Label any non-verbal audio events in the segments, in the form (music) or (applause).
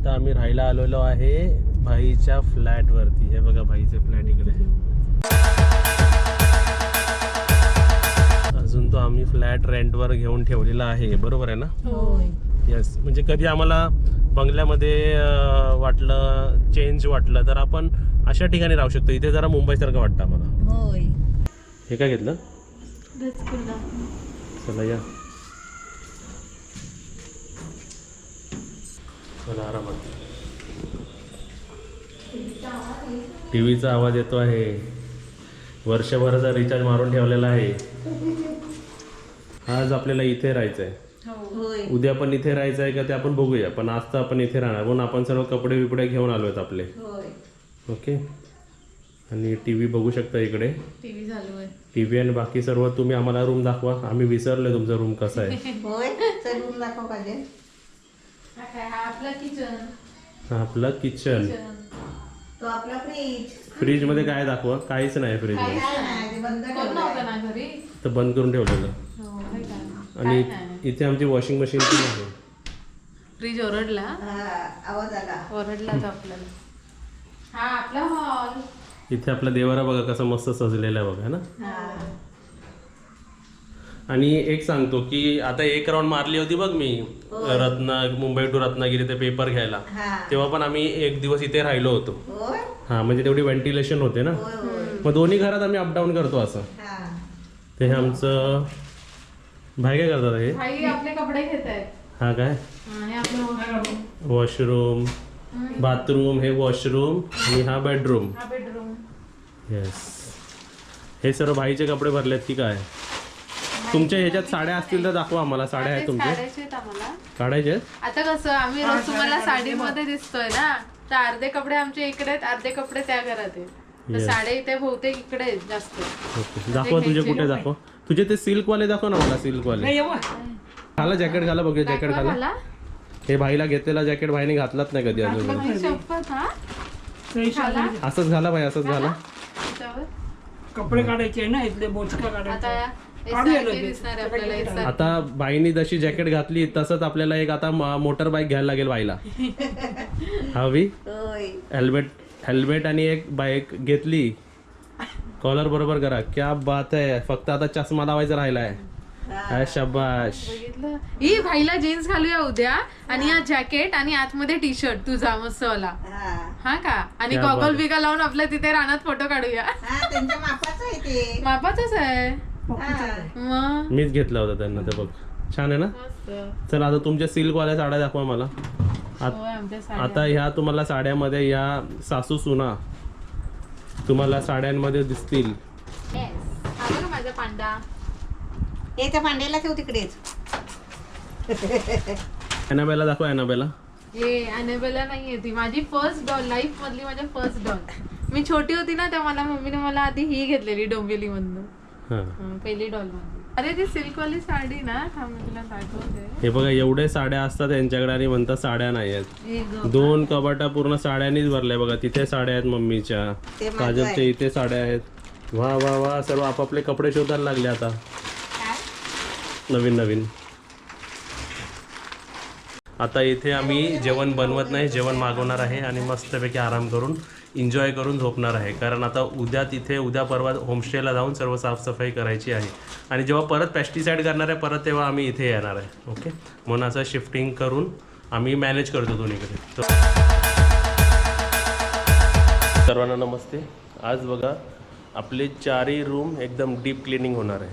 आता आम्ही राहायला आलेलो आहे भाईच्या फ्लॅट वरती. हे बघा भाईचे फ्लॅट इकडे. अजून तो आम्ही फ्लॅट रेंटवर घेऊन ठेवलेला आहे. बरोबर आहे ना? येस म्हणजे कधी आम्हाला बंगल्यामध्ये वाटलं चेंज वाटलं तर आपण अशा ठिकाणी राहू शकतो. इथे जरा मुंबईसारखं वाटतं आम्हाला. हे काय घेतलं? चला या. चला आरामात. टी व्हीचा आवाज येतो आहे. वर्षभराचा रिचार्ज मारून ठेवलेला आहे. आज आपल्याला इथे राहायचं आहे होय उद्या पण इथे राहायचं आहे का ते आपण बघूया. पण आज तर आपण इथे राहणार. म्हणून आपण सर्व कपडे बिपडे घेऊन आलो आहेत आपले ओके? आणि टी व्ही बघू शकता इकडे. टी व्ही आणि बाकी सर्व तुम्ही आम्हाला रूम दाखवा. आम्ही विसरलोय तुमचा रूम कसा आहे (laughs) होय चल रूम दाखव पाहिजे हा आपला किचन हा आपलं किचन तो आपला फ्रीज फ्रीजमध्ये काय दाखवा? काहीच नाही फ्रीजमध्ये. काय नाही ते बंद कोण नव्हतं ना घरी? तर बंद करून ठेवलेलं. हो काय आणि इथे आमची वॉशिंग मशीन पण आहे. फ्रीज ओरडला? हा आवाज आला. ओरडलाच आपल्याला. हा आपला हॉल इथे आपला देवारा बघा कसा मस्त सजलेला आहे बघा है ना? हा. आणि एक सांगतो की आता एक राऊंड मारली होती बघ मी रत्ना मुंबई टू रत्नागिरी ते पेपर घ्यायला. तेव्हा पण आम्ही एक दिवस इथे राहिलो होतो. हा म्हणजे तेवढी व्हेंटिलेशन होते ना. मग दोन्ही घरात आम्ही अपडाऊन करतो असं. हा. ते हे आमचं भाई काय करतात हे? भाई आपले कपडे घेत हा काय? हे आपलं वॉशरूम बाथरूम हे वॉशरूम आणि हा बेडरूम हा बेडरूम येस हे सर्व भाईचे कपडे भरलेत की काय? तुमच्या ह्याच्यात साड्या असतील तर दाखवा आम्हाला. साड्या आहेत तुमच्या. काढायचे आहेत आम्हाला. काढायचे आहेत? आता कसं आम्ही रोज तुम्हाला साडीमध्ये दिसतोय ना तर अर्धे कपडे आमच्या इकडे आहेत अर्धे कपडे त्या घरात आहेत. तर Yes. साड्या इथे बहुतेक इकडे आहेत जास्त. ओके. दाखवा तुझे कुठे दाखवा. तुझे ते सिल्क वाले दाखव ना मला सिल्क वाले घाला जॅकेट घाला बघूया जॅकेट घाला. मला. हे भाईला घेतलेला जॅकेट भाईने घातलाच नाही कधी अजून. शपथ हा. घाला. असंच घाला भाई असंच घाला. त्याच्यावर कपडे काढायचे आहे ना इथले बोचका काढायचा. आहे. आता बाईनी जशी जॅकेट घातली तसंच आपल्याला एक आता मोटर बाईक घ्यायला लागेल बाईला. हवी हेल्मेट हेल्मेट आणि एक बाईक घेतली. कॉलर बरोबर करा. क्या बात आहे. फक्त आता चष्मा लावायचा राहिलाय. हाय शबाश. ही भाईला जीन्स घालूया उद्या आणि हा. जॅकेट आणि आतमध्ये टी शर्ट तुझा मस्त वाला हा का? आणि गॉगल आहे. बिगा लावून आपल्या तिथे रानात फोटो काढूया. हा त्यांच्या मापाचं आहे ते. मापाचंच आहे. मग? मीच घेतला होता त्यांना ते बघ. छान आहे ना? चला आता तुमच्या सिल्क वाल्या साड्या दाखवा मला. आत- होय तुम्हाला साड्यामध्ये या सासू सुना तुम्हाला साड्यांमध्ये दिसतील. Yes. हा बघा माझा पांडा. हे त्या भांड्याला ठेव तिकडेच एनाबेला दाखवा एनाबेला हे अनेबेला नाहीये ती. माझी फर्स्ट डॉल लाईफ मधली माझ्या फर्स्ट डॉल मी छोटी होती ना तेव्हा मला मम्मीने मला आधी ही घेतलेली डोंबिवली मधून हां. पहिली डॉल मधली अरे ती सिल्क वाली साडी ना थांब मी तुला दाखवते. हे बघा एवढे साड्या असतात त्यांच्याकडे आणि म्हणतात साड्या नाही आहेत. हे ग. दोन कपाटा पूर्ण साड्यांनीच भरल्या बघा तिथे साड्या आहेत मम्मीच्या. काजलच्या इथे साड्या आहेत. वा वा वा सर्व आपापले कपडे शोधायला लागले आता. नवीन नवीन. आता इथे आम्ही जेवण बनवत नाही जेवण मागवणार आहे आणि मस्तपैकी आराम करून एन्जॉय करून झोपणार आहे. कारण आता उद्या तिथे उद्या परवा होमस्टेला जाऊन सर्व साफसफाई करायची आहे. आणि जेव्हा परत पेस्टिसाईड करणार आहे परत तेव्हा आम्ही इथे येणार आहे. ओके म्हणून असं शिफ्टिंग करून आम्ही मॅनेज करतो दोन्हीकडे. तर- सर्वांना नमस्ते. आज बघा आपले चारही रूम एकदम डीप क्लिनिंग होणार आहे.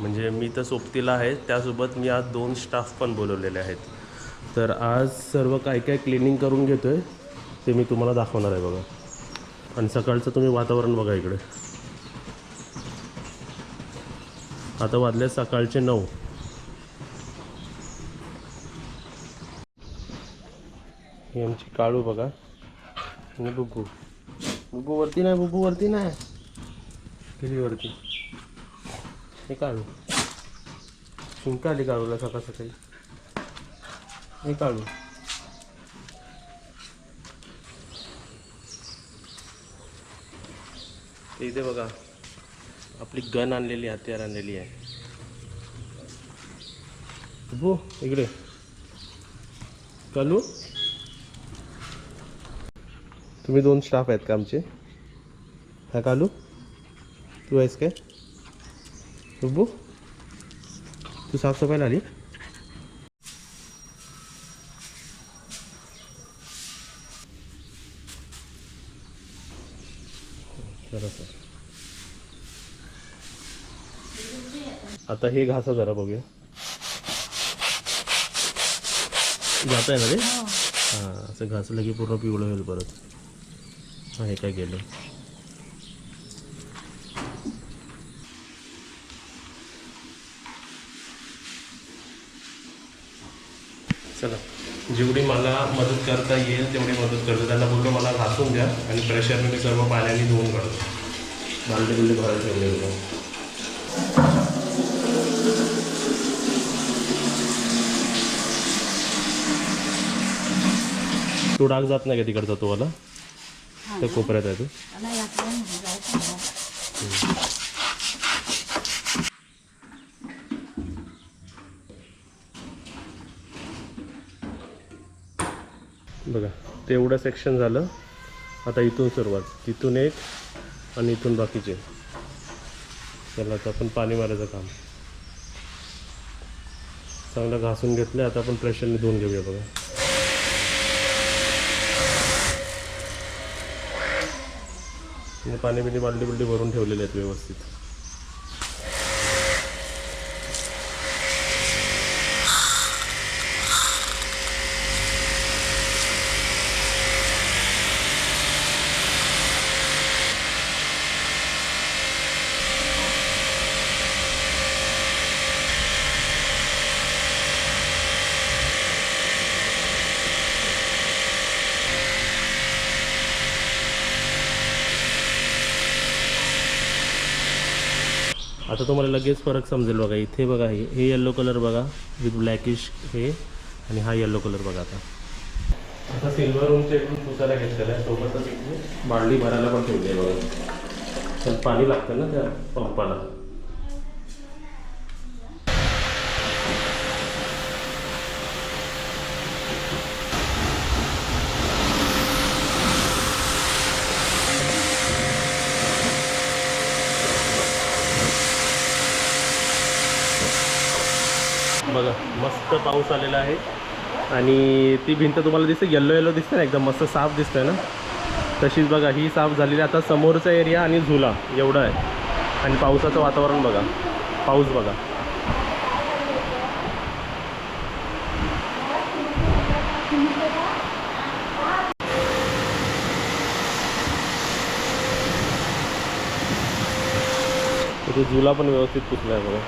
म्हणजे मी तर सोबतीला आहे त्यासोबत मी आज दोन स्टाफ पण बोलवलेले आहेत. तर आज सर्व काय काय क्लिनिंग करून घेतो आहे ते मी तुम्हाला दाखवणार आहे बघा. आणि सकाळचं तुम्ही वातावरण बघा इकडे. आता वाजले सकाळचे नऊ. ही आमची काळू बघा. आणि बुबू. बुबू वरती नाही बुबू वरती नाही. गेली वरती हे काढू शिंका आली काढूला सकाळ सकाळी. हे काढू ते इथे बघा. आपली गन आणलेली हत्यार आणलेली आहे. बुबू इकडे. कालू. तुम्ही दोन स्टाफ आहेत का आमचे? हा कालू. तू आहेस काय? रुब्बू तू साफसफाईला आली? सर आता हे घासा जरा बघूया. जात आहे ना रे हाँ. असं घासलं की पूर्ण पिवळं होईल परत. हाँ हे काय केलं? चला. जेवढी मला मदत करता येईल तेवढी मदत करतो. त्यांना बोललो मला घासून द्या आणि प्रेशरने मी सर्व पाण्याने धुवून काढतो बालदी बिल्डी भरायला ठेवले होतं. तो डाग जात नाही का तिकडचा तो वाला? त्या कोपऱ्यात आहे तो. तेवढं सेक्शन झालं. आता इथून सुरुवात. तिथून एक आणि इथून बाकीचे. चला आता आपण पाणी मारायचं काम. चांगलं घासून घेतलं आता आपण प्रेशरने धुवून घेऊया बघा. पाणी बिणी बालडी बिल्डी भरून ठेवलेले आहेत व्यवस्थित. आता तुम्हाला लगेच फरक समजेल बघा. इथे बघा हे हे येल्लो कलर बघा. विथ ब्लॅकिश हे आणि हा येल्लो कलर बघा आता. आता सिल्वर रूमचे इकडून पुसायला घेतलेलं आहे. सोबतच इथे बाळली भरायला पण ठेवली आहे बघा. पण पाणी लागतं ना त्या पंपाला बघा मस्त पाऊस आलेला आहे. आणि ती भिंत तुम्हाला दिसते येल्लो येल्लो दिसते ना एकदम मस्त साफ दिसतंय ना. तशीच बघा ही साफ झालेली आता समोरचा एरिया आणि झुला एवढं आहे. आणि पावसाचं वातावरण बघा. पाऊस बघा. झुला पण व्यवस्थित पुसला आहे बघा.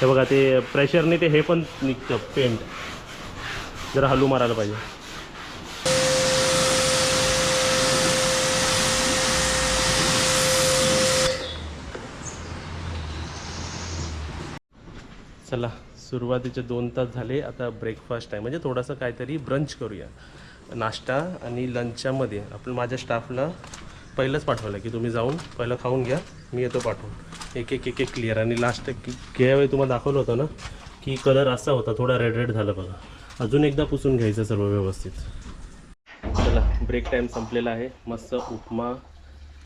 हे बघा ते प्रेशरने ते हे पण निघतं पेंट जरा हलू मारायला पाहिजे. चला सुरुवातीचे दोन तास झाले आता ब्रेकफास्ट आहे म्हणजे थोडासा काहीतरी ब्रंच करूया. नाश्ता आणि लंचच्यामध्ये आपण माझ्या स्टाफला पहिलंच पाठवलं की तुम्ही जाऊन पहिलं खाऊन घ्या मी येतो पाठवून. एक एक एक एक क्लिअर आणि लास्ट गेल्या वेळी तुम्हाला दाखवलं होतं ना की कलर असा होता थोडा रेड रेड झालं बघा. अजून एकदा पुसून घ्यायचं सर्व व्यवस्थित. चला ब्रेक टाईम संपलेला आहे. मस्त उपमा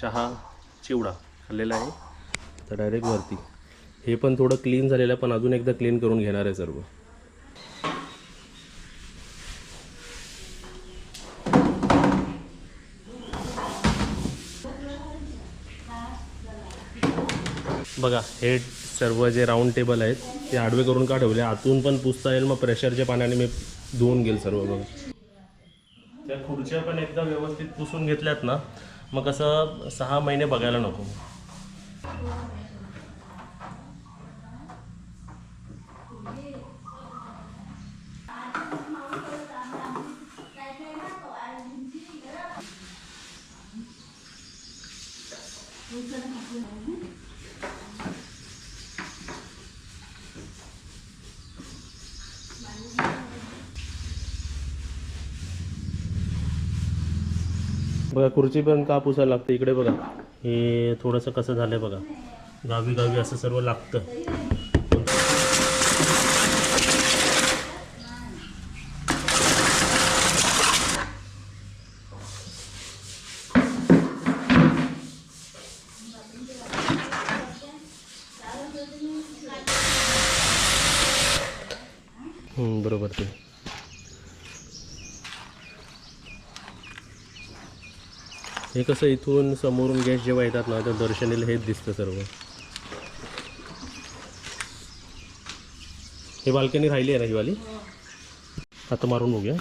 चहा चिवडा खाल्लेला आहे. तर डायरेक्ट वरती. हे पण थोडं क्लीन झालेलं आहे पण अजून एकदा क्लीन करून घेणार आहे सर्व. बघा हे सर्व जे राऊंड टेबल आहेत ते आडवे करून का ठेवले? आतून पण पुसता येईल मग प्रेशरच्या पाण्याने मी धुवून घेईल सर्व बघा. त्या खुर्च्या पण एकदा व्यवस्थित पुसून घेतल्यात ना मग कसं सहा महिने बघायला नको. बघा खुर्ची पण का पुसायला लागते? इकडे बघा. हे थोडंसं कसं झालं आहे बघा. गावी गावी असं सर्व लागतं. बरोबर ते. हे कसं इथून समोरून गॅस जेव्हा येतात ना तर दर्शनीला हेच दिसतं सर्व. हे बाल्कनी राहिली आहे ना ही वाली? आता मारून बघूया.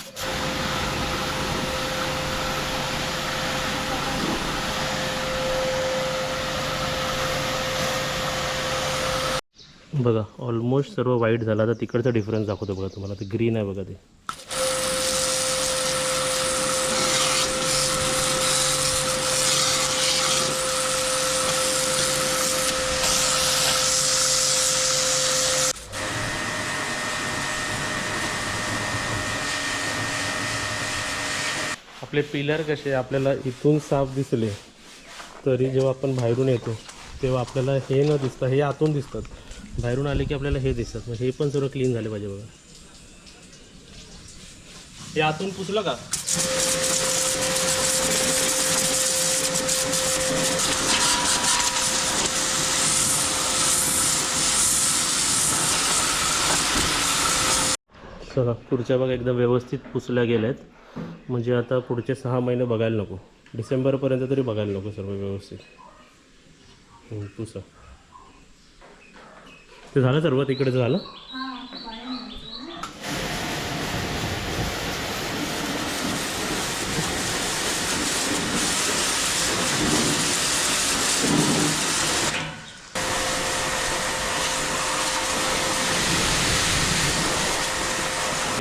बघा ऑलमोस्ट सर्व वाईट झालं. आता तिकडचा डिफरन्स दाखवतो बघा तुम्हाला. ते ग्रीन आहे बघा ते. आपले पिलर कसे आपल्याला इथून साफ दिसले तरी जेव्हा आपण बाहेरून येतो तेव्हा आपल्याला हे न दिसतं हे आतून दिसतात. बाहेरून आले की आपल्याला हे दिसतात. मग हे पण सर्व क्लीन झाले पाहिजे बघा. हे आतून पुसलं का? चला पुढच्या बघा एकदम व्यवस्थित पुसल्या गेल्यात. म्हणजे आता पुढचे सहा महिने बघायला नको. डिसेंबरपर्यंत तरी बघायला नको सर्व व्यवस्थित. हम्म, ते झालं सर्व? तिकडे झालं?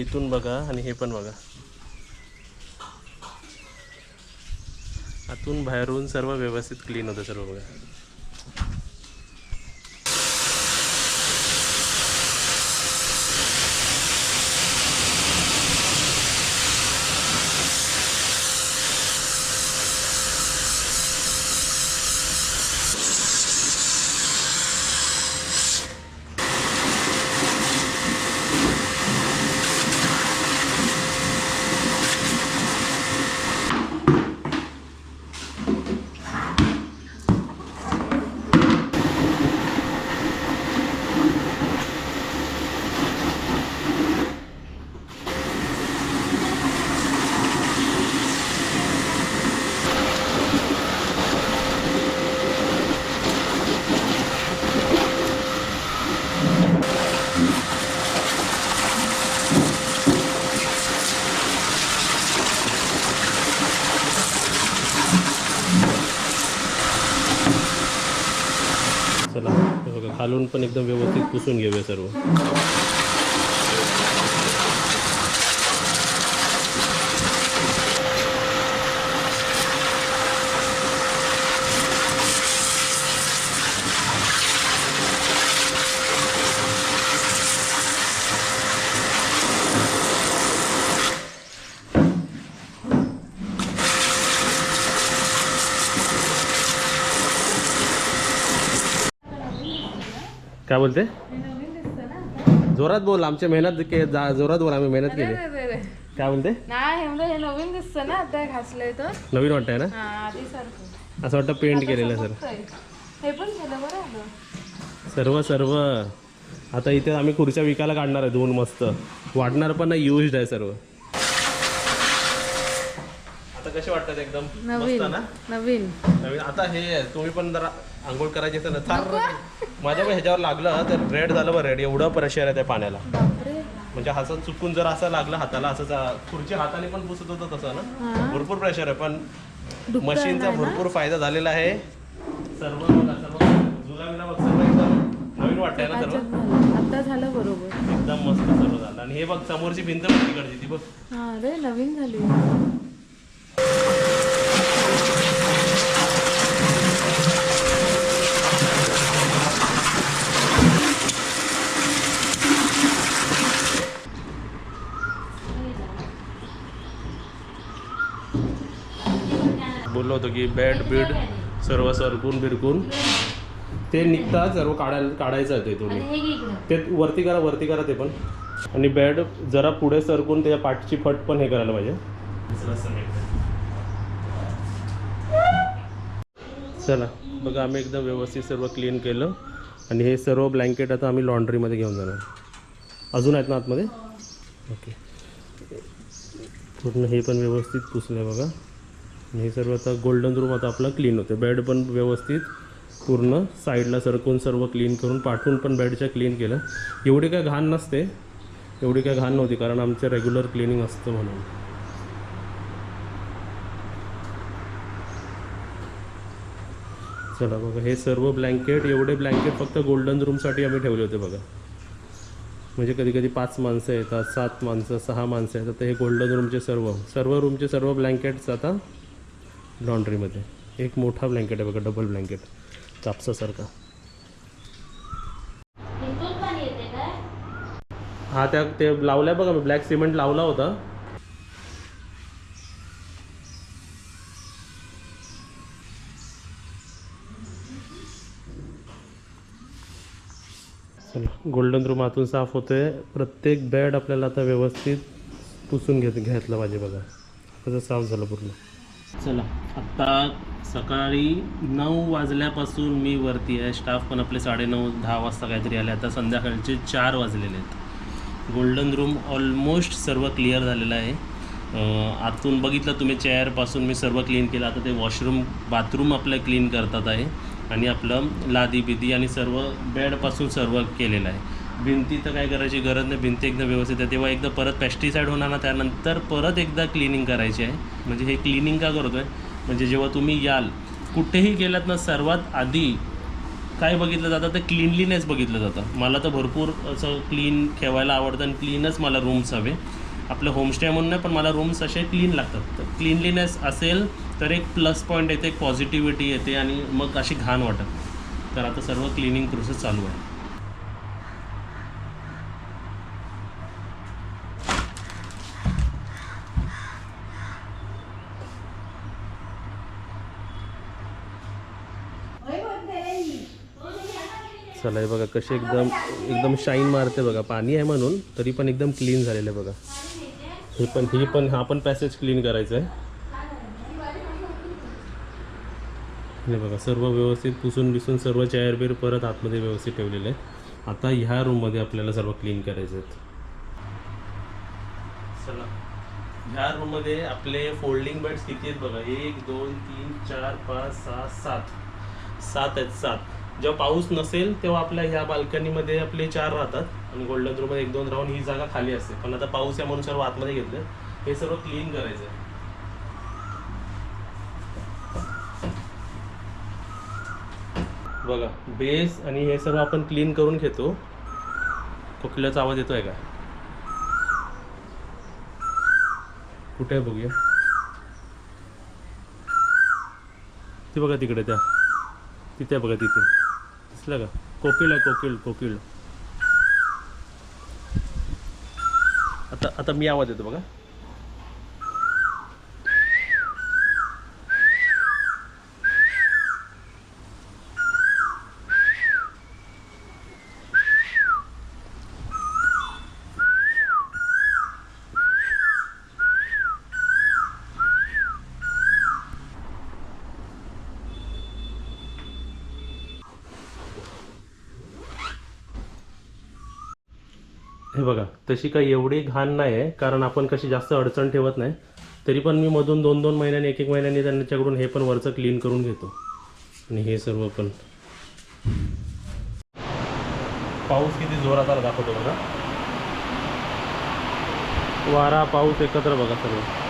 इथून बघा आणि हे पण बघा. आतून बाहेरून सर्व व्यवस्थित क्लीन होतं सर्व बघा चला हे बघा खालून पण एकदम व्यवस्थित पुसून घेऊया सर्व. काय बोलते? जोरात बोल आमच्या मेहनत के जोरात बोल आम्ही मेहनत केली. काय बोलते? नाही हे नवीन दिसतं ना आता घासलंय तर नवीन वाटतंय ना? हा असं वाटतं पेंट केलेलं सर. हे पण केलं बरं सर्व सर्व. आता इथे आम्ही खुर्च्या विकायला काढणार आहे दोन मस्त. वाटणार पण नाही युज्ड आहे सर्व. आता कसे वाटतात एकदम? नवीन ना? नवीन. नवीन. आता हे तुम्ही पण जरा आंघोळ करायची असेल ना माझ्या पण ह्याच्यावर लागलं तर रेड झालं बरं रेड. एवढं प्रेशर आहे त्या पाण्याला. म्हणजे असं चुकून जर असं लागलं हाताला असं खुर्ची हाताने पण पुसत होतं तसं ना. भरपूर प्रेशर आहे पण मशीनचा भरपूर फायदा झालेला आहे. सर्व बघा, सर्व जुलामीला बघ सर्व एकदम नवीन वाटतंय ना सर्व? आता झालं बरोबर. एकदम मस्त सर्व झालं. आणि हे बघ समोरची भिंत बघ तिकडची ती बघ. अरे नवीन झाली. बोललो होतो की बेड बीड सर्व सरकून बिरकून ते निघतात सर्व काढायला काढायचं आहे ते तुम्ही हे ते वरती करा वरती करा ते पण. आणि बेड जरा पुढे सरकून त्या पाठची फट पण हे करायला पाहिजे. चला बघा आम्ही एकदम व्यवस्थित सर्व क्लीन केलं. आणि हे सर्व ब्लँकेट आता आम्ही लॉन्ड्रीमध्ये घेऊन जाणार. अजून आहेत ना आतमध्ये? ओके पूर्ण हे पण व्यवस्थित पुसलं आहे बघा. हे सर्व आता गोल्डन रूम आता आपलं क्लीन होते बेड पण व्यवस्थित पूर्ण साईडला सरकून सर्व क्लीन करून पाठवून पण बेडच्या क्लीन केलं. एवढी काय घाण नसते. एवढी काय घाण नव्हती कारण आमचं रेग्युलर क्लिनिंग असतं म्हणून. चला बघा हे सर्व ब्लँकेट एवढे ब्लँकेट फक्त गोल्डन रूमसाठी आम्ही ठेवले होते बघा. म्हणजे कधी कधी पाच माणसं येतात सात माणसं सहा माणसं येतात तर हे गोल्डन रूमचे सर्व सर्व रूमचे सर्व ब्लँकेट्स आता लॉन्ड्रीमध्ये. एक मोठा ब्लँकेट आहे बघा डबल ब्लँकेट चापसासारखा. हा त्या ते लावलाय बघा मी ब्लॅक सिमेंट लावला होता. चला गोल्डन रूम आतून साफ होतोय. प्रत्येक बेड आपल्याला आता व्यवस्थित पुसून घेत घेतला पाहिजे बघा. कसं साफ झालं पूर्ण. चला. आत्ता सकाळी नऊ वाजल्यापासून मी वरती आहे. स्टाफ पण आपले साडेनऊ दहा वाजता काहीतरी आले. आता संध्याकाळचे चार वाजलेले आहेत. गोल्डन रूम ऑलमोस्ट सर्व क्लिअर झालेलं आहे. आतून बघितलं तुम्ही चेअरपासून मी सर्व क्लीन केलं. आता ते वॉशरूम बाथरूम आपलं क्लीन करतात आहे. आणि आपलं लादी बिदी आणि सर्व बेडपासून सर्व केलेलं आहे. भिंती तर काय करायची गरज नाही. भिंती एकदम व्यवस्थित आहे. तेव्हा एकदा परत पेस्टिसाईड होणार ना त्यानंतर परत एकदा क्लिनिंग करायची आहे. म्हणजे हे क्लिनिंग का करतो आहे म्हणजे जेव्हा तुम्ही याल कुठेही गेलात ना सर्वात आधी काय बघितलं जातं? तर क्लीनलीनेस बघितलं जातं. मला तर भरपूर असं क्लीन ठेवायला आवडतं आणि क्लीनच मला रूम्स हवे. आपलं होमस्टे म्हणून नाही पण मला रूम्स असे क्लीन लागतात. तर क्लीनलीनेस असेल तर एक प्लस पॉईंट येते एक पॉझिटिव्हिटी येते आणि मग अशी घाण वाटत तर आता सर्व क्लिनिंग प्रोसेस चालू आहे. चला हे बघा कसे एकदम एकदम शाईन मारते बघा. पाणी आहे म्हणून तरी पण एकदम क्लीन झालेलं आहे बघा. हे पण ही पण हा पण पॅसेज क्लीन करायचं आहे. हे बघा सर्व व्यवस्थित पुसून बिसून सर्व चेअर बिर परत आतमध्ये व्यवस्थित ठेवलेले आहेत. आता ह्या रूममध्ये आपल्याला सर्व क्लीन करायचे आहेत. चला. ह्या रूममध्ये आपले फोल्डिंग बेड्स किती आहेत बघा? एक दोन तीन चार पाच सहा सात. सात आहेत सात. जेव्हा पाऊस नसेल तेव्हा आपल्या ह्या बाल्कनीमध्ये आपले चार राहतात. आणि गोल्डन रूममध्ये एक दोन राहून ही जागा खाली असते. पण आता पाऊस आहे म्हणून सर्व आतमध्ये घेतलं. हे सर्व क्लीन करायचं आहे. बघा बेस आणि हे सर्व आपण क्लीन करून घेतो. कुठल्याचा आवाज येतोय का? कुठे आहे बघूया. ती बघा तिकडे त्या. तिथे बघा तिथे. दिसलं का? कोकिळ आहे कोकिळ कोकिळ. आता आता मी आवाज येतो बघा. हे बघा तशी काही एवढी घाण नाही आहे कारण आपण कशी जास्त अडचण ठेवत नाही. तरी पण मी मधून दोन दोन महिन्यांनी एक एक महिन्यांनी त्यांच्याकडून हे पण वरचं क्लीन करून घेतो. आणि हे सर्व पण. पाऊस किती जोरात आला दाखवतो बघा. वारा पाऊस एकत्र बघा सर्व.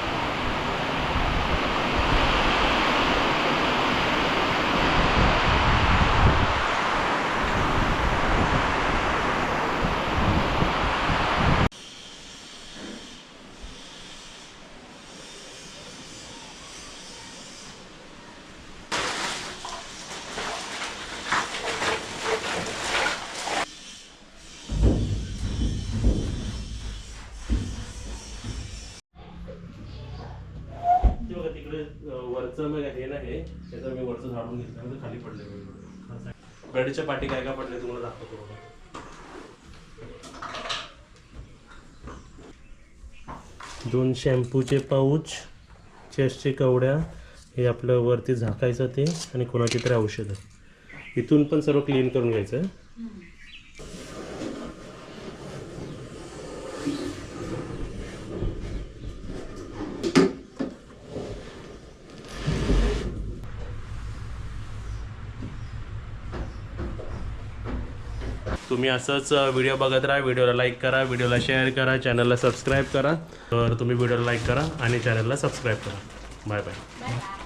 बेडच्या पाठी काय काय पडले तुम्हाला दाखवतो दोन शॅम्पूचे पाऊच चेस्टचे कवड्या हे आपलं वरती झाकायचं ते आणि कोणाची तरी औषधं. इथून पण सर्व क्लीन करून घ्यायचं तुम्ही असंच व्हिडिओ बघत राहा व्हिडिओला लाईक करा व्हिडिओला शेअर करा चॅनलला सबस्क्राईब करा. तर तुम्ही व्हिडिओला लाईक करा आणि चॅनलला सबस्क्राईब करा. Bye bye bye